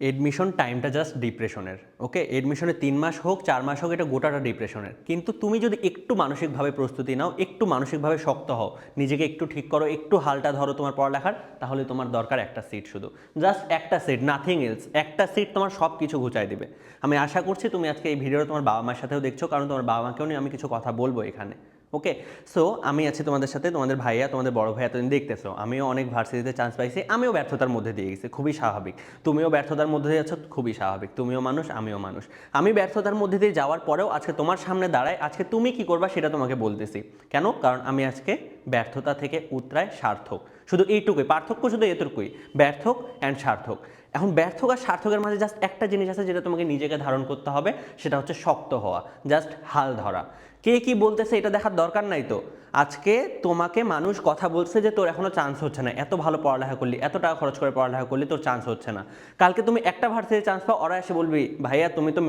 Admission টাইমটা just ডিপ্রেশনের ওকে এডমিশনে তিন মাস হোক, চার মাস হোক, এটা গোটাটা ডিপ্রেশনের কিন্তু তুমি যদি একটু মানসিকভাবে প্রস্তুতি নাও, একটু মানসিকভাবে শক্ত হও, নিজেকে একটু ঠিক করো, একটু হালটা ধরো তোমার পড়ালেখার, তাহলে তোমার দরকার একটা সিট শুধু। জাস্ট একটা সিট নাথিং এলস একটা সিট তোমার সব কিছু ঘুচাই দিবে। আমি আশা করছি তুমি আজকে এই ভিডিওটা তোমার বাবা মার সাথেও দেখছ, কারণ তোমার বাবা মাকেও নিয়ে আমি কিছু কথা বলব এখানে। ওকে সো আমি আছি তোমাদের সাথে, তোমাদের ভাইয়া, তোমাদের বড় ভাইয়া, তুমি দেখতেছো। আমিও অনেক ভার্সিটিতে চান্স পাইছি, আমিও ব্যর্থতার মধ্যে দিয়ে গেছি, খুবই স্বাভাবিক। তুমিও ব্যর্থতার মধ্যে দিয়ে আছো, খুবই স্বাভাবিক। তুমিও মানুষ, আমিও মানুষ। আমি ব্যর্থতার মধ্যে দিয়ে যাওয়ার পরেও আজকে তোমার সামনে দাঁড়ায়, আজকে তুমি কি করবা সেটা তোমাকে বলতেছি। কেন? কারণ আমি আজকে ব্যর্থতা থেকে উতরায় সার্থক। শুধু এইটুকুই, পার্থক্য শুধু এতটুকুই, ব্যর্থক অ্যান্ড সার্থক। এখন ব্যর্থক আর সার্থকের মাঝে জাস্ট একটা জিনিস আছে যেটা তোমাকে নিজেকে ধারণ করতে হবে, সেটা হচ্ছে শক্ত হওয়া জাস্ট হাল ধরা। কে কি বলতেছে এটা দেখার দরকার নাই তো। আজকে তোমাকে মানুষ কথা বলছে যে তোর এখনও চান্স হচ্ছে না। এত ভালো পড়ালেখা করলি, এত টাকা খরচ করে পড়ালেখা করলি, তোর চান্স হচ্ছে না। কালকে তুমি একটা ভার্সিটি চান্স পাও, ওরা এসে বলবি, ভাইয়া, তুমি তো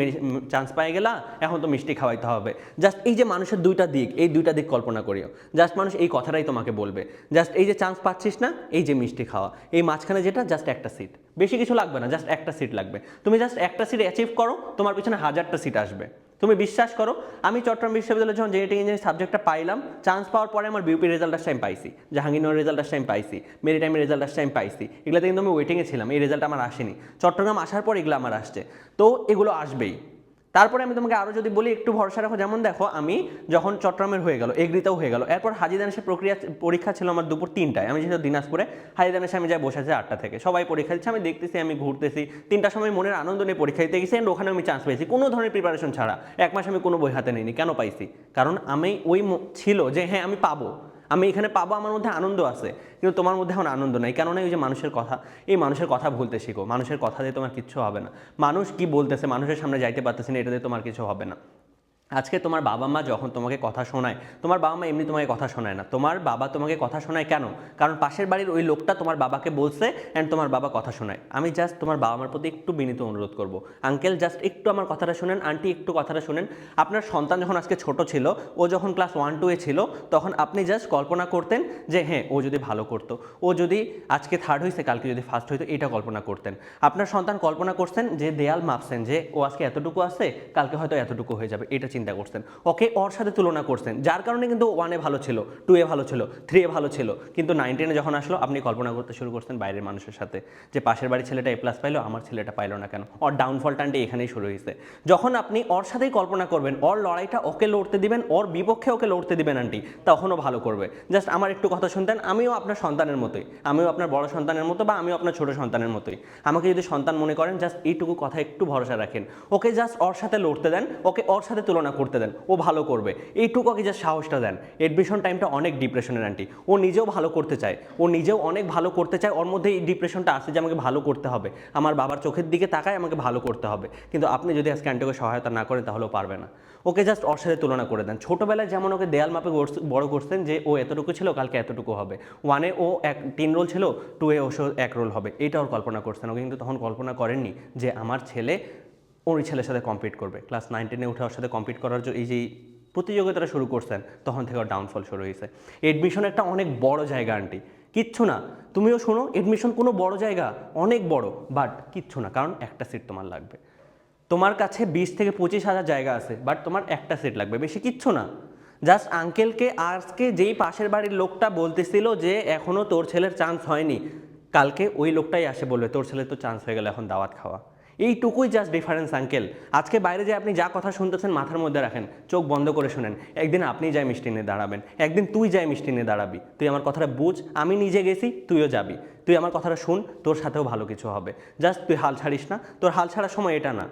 চান্স পাই গেলা, এখন তো মিষ্টি খাওয়াইতে হবে। জাস্ট এই যে মানুষের দুইটা দিক, এই দুইটা দিক কল্পনা করিও। জাস্ট মানুষ এই কথাটাই তোমাকে বলবে। জাস্ট এই যে চান্স পাচ্ছিস না, এই যে মিষ্টি খাওয়া। এই মাঝখানে যেটা জাস্ট একটা সিট বেশি কিছু লাগবে না জাস্ট একটা সিট লাগবে। তুমি জাস্ট একটা সিট অ্যাচিভ করো, তোমার পিছনে হাজারটা সিট আসবে। বিশ্বাস করো, আমি চট্টগ্রাম বিশ্ববিদ্যালয়ে যখন জেনেটিক ইঞ্জিনিয়ারিং সাবজেক্টটা পাইলাম চান্স পাওয়ার পরে আমার বিউপি রেজাল্ট টাইম পাইছি। জাহাঙ্গীরনগর রেজাল্ট টাইম পাইছি মেরি টাইমের রেজাল্ট টাইম পাইছি। এগুলোতে কিন্তু আমি ওয়েটিংয়ে ছিলাম, এই রেজাল্ট আমার আসেনি। চট্টগ্রাম আসার পর এগুলো আমার আসছে। তো এগুলো আসবেই। তারপরে আমি তোমাকে আরও যদি বলি, একটু ভরসা রাখো, যেমন দেখো, আমি যখন চট্টগ্রামের হয়ে গেল এগ্রিতেও হয়ে গেল, এরপর হাজিদানেসের প্রক্রিয়া পরীক্ষা ছিল আমার দুপুর তিনটায়। আমি যেহেতু দিনাজপুরে হাজিদানেসে আমি যাই বসে আছি আটটা থেকে। সবাই পরীক্ষা দিচ্ছে, আমি দেখতেছি, আমি ঘুরতেছি, তিনটার সময় মনের আনন্দ নিয়ে পরীক্ষা দিতে গেছি, and ওখানে আমি চান্স পেয়েছি। কোনো ধরনের প্রিপারেশন ছাড়া, এক মাস আমি কোনো বই হাতে নিইনি। কেন পাইছি? কারণ আমি ওই ছিল যে হ্যাঁ আমি পাবো। আমি এখানে পাবো, আমার মধ্যে আনন্দ আছে, কিন্তু তোমার মধ্যে এখন আনন্দ নাই। কেননা ওই যে মানুষের কথা, এই মানুষের কথা ভুলতে শিখো। মানুষের কথা দিয়ে তোমার কিচ্ছু হবে না। মানুষ কি বলতেছে, মানুষের সামনে যাইতে পারতেছে না, এটা দিয়ে তোমার কিছু হবে না। আজকে তোমার বাবা মা যখন তোমাকে কথা শোনায়, তোমার বাবা মা এমনি তোমাকে কথা শোনায় না। তোমার বাবা তোমাকে কথা শোনায় কেন? কারণ পাশের বাড়ির ওই লোকটা তোমার বাবাকে বলছে অ্যান্ড তোমার বাবা কথা শোনায়। আমি জাস্ট তোমার বাবা মার প্রতি একটু বিনীত অনুরোধ করব। আঙ্কেল জাস্ট একটু আমার কথাটা শোনেন আন্টি একটু কথাটা শোনেন। আপনার সন্তান যখন আজকে ছোট ছিল, ও যখন ক্লাস ওয়ান টুয়ে ছিল, তখন আপনি জাস্ট কল্পনা করতেন যে হ্যাঁ ও যদি ভালো করতো, ও যদি আজকে থার্ড হয়েছে কালকে যদি ফার্স্ট হইতো, এটা কল্পনা করতেন। আপনার সন্তান কল্পনা করছেন যে, দেয়াল মাপছেন যে, ও আজকে এতটুকু আছে, কালকে হয়তো এতটুকু হয়ে যাবে। এটা চিন্তা করছেন। ওকে ওর সাথে তুলনা করছেন, যার কারণে কিন্তু ওয়ানে ভালো ছিল টু এ ভালো ছিল থ্রি এ ভালো ছিল। কিন্তু নাইন টেনে যখন আসলো, আপনি কল্পনা করতে শুরু করছেন বাইরের মানুষের সাথে যে পাশের বাড়ির ছেলেটা এ প্লাস পাইলো, আমার ছেলেটা পাইলো না কেন? ওর ডাউনফল টানটি এখানেই শুরু হয়েছে। যখন আপনি ওর সাথেই কল্পনা করবেন, ওর লড়াইটা ওকে লড়তে দিবেন, ওর বিপক্ষে ওকে লড়তে দিবেন আন্টি তখনও ভালো করবে। জাস্ট আমার একটু কথা শুনতেন, আমিও আপনার সন্তানের মতোই। আমিও আপনার বড় সন্তানের মতো বা আমিও আপনার ছোট সন্তানের মতোই। আমাকে যদি সন্তান মনে করেন জাস্ট এইটুকু কথা একটু ভরসা রাখেন। ওকে জাস্ট ওর সাথে লড়তে দেন, ওকে ওর সাথে তুলনা করতে দেন, ও ভালো করবে। এইটুকু ওকে জাস্ট সাহসটা দেন। এডমিশন টাইমটা অনেক ডিপ্রেশনের আন্টি ও নিজেও ভালো করতে চায়। ও নিজেও অনেক ভালো করতে চায়। ওর মধ্যে এই ডিপ্রেশনটা আসে যে, আমাকে ভালো করতে হবে। আমার বাবার চোখের দিকে তাকায় আমাকে ভালো করতে হবে। কিন্তু আপনি যদি আজকে আন্টিকে সহায়তা না করেন তাহলেও পারবে না। ওকে জাস্ট ওর সাথে তুলনা করে দেন। ছোটোবেলায় যেমন ওকে দেয়াল মাপে বড় করছেন যে, ও এতটুকু ছিল, কালকে এতটুকু হবে। ওয়ানে ও এক, তিন রোল ছিল টু এ ও এক রোল হবে। এটা ওর কল্পনা করছেন। ও কিন্তু তখন কল্পনা করেননি যে, আমার ছেলে ওই ছেলের সাথে কম্পিট করবে। ক্লাস নাইন টেনে ওর সাথে কম্পিট করার জন্য এই যে প্রতিযোগিতাটা শুরু করছেন, তখন থেকে ওর ডাউনফল শুরু হয়েছে। এডমিশন একটা অনেক বড় জায়গা আন্টি কিচ্ছু না। তুমিও শোনো এডমিশন কোনো বড় জায়গা, অনেক বড় বাট কিচ্ছু না, কারণ একটা সিট তোমার লাগবে। তোমার কাছে বিশ থেকে পঁচিশ হাজার জায়গা আছে বাট তোমার একটা সিট লাগবে, বেশি কিচ্ছু না। জাস্ট আঙ্কেলকে আজকে যেই পাশের বাড়ির লোকটা বলতেছিল যে এখনও তোর ছেলের চান্স হয়নি। কালকে ওই লোকটাই আসে বলবে, তোর ছেলের তো চান্স হয়ে গেল এখন দাওয়াত খাওয়া। এইটুকুই জাস্ট ডিফারেন্স আঙ্কেল আজকে বাইরে যে আপনি যা কথা শুনতেছেন মাথার মধ্যে রাখেন, চোখ বন্ধ করে শুনেন। একদিন আপনি যাই মিষ্টি নিয়ে দাঁড়াবেন, একদিন তুই যাই মিষ্টি নিয়ে দাঁড়াবি। তুই আমার কথাটা বুঝ, আমি নিজে গেছি, তুইও যাবি। তুই আমার কথাটা শুন, তোর সাথেও ভালো কিছু হবে। জাস্ট তুই হাল ছাড়িস না, তোর হাল ছাড়ার সময় এটা না।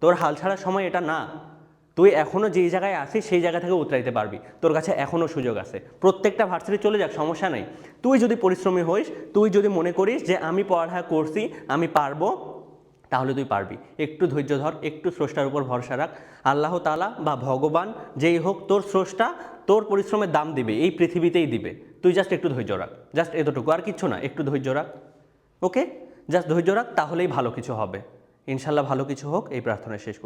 তোর হাল ছাড়ার সময় এটা না। তুই এখনও যেই জায়গায় আসিস সেই জায়গা থেকে উতরাইতে পারবি। তোর কাছে এখনও সুযোগ আছে। প্রত্যেকটা ভার্সিটি চলে যাক, সমস্যা নাই। তুই যদি পরিশ্রমী হইস, তুই যদি মনে করিস যে আমি পড়ালেখা করছি, আমি পারব তাহলে তুই পারবি। একটু ধৈর্য ধর, একটু স্রষ্টার উপর ভরসা রাখ। আল্লাহ তালা বা ভগবান যেই হোক, তোর স্রষ্টা তোর পরিশ্রমের দাম দিবে, এই পৃথিবীতেই দিবে। তুই জাস্ট একটু ধৈর্য রাখ জাস্ট এতটুকু, আর কিচ্ছু না, একটু ধৈর্য রাখ। ওকে জাস্ট ধৈর্য রাখ, তাহলেই ভালো কিছু হবে। ইনশাল্লাহ ভালো কিছু হোক, এই প্রার্থনা শেষ করছি।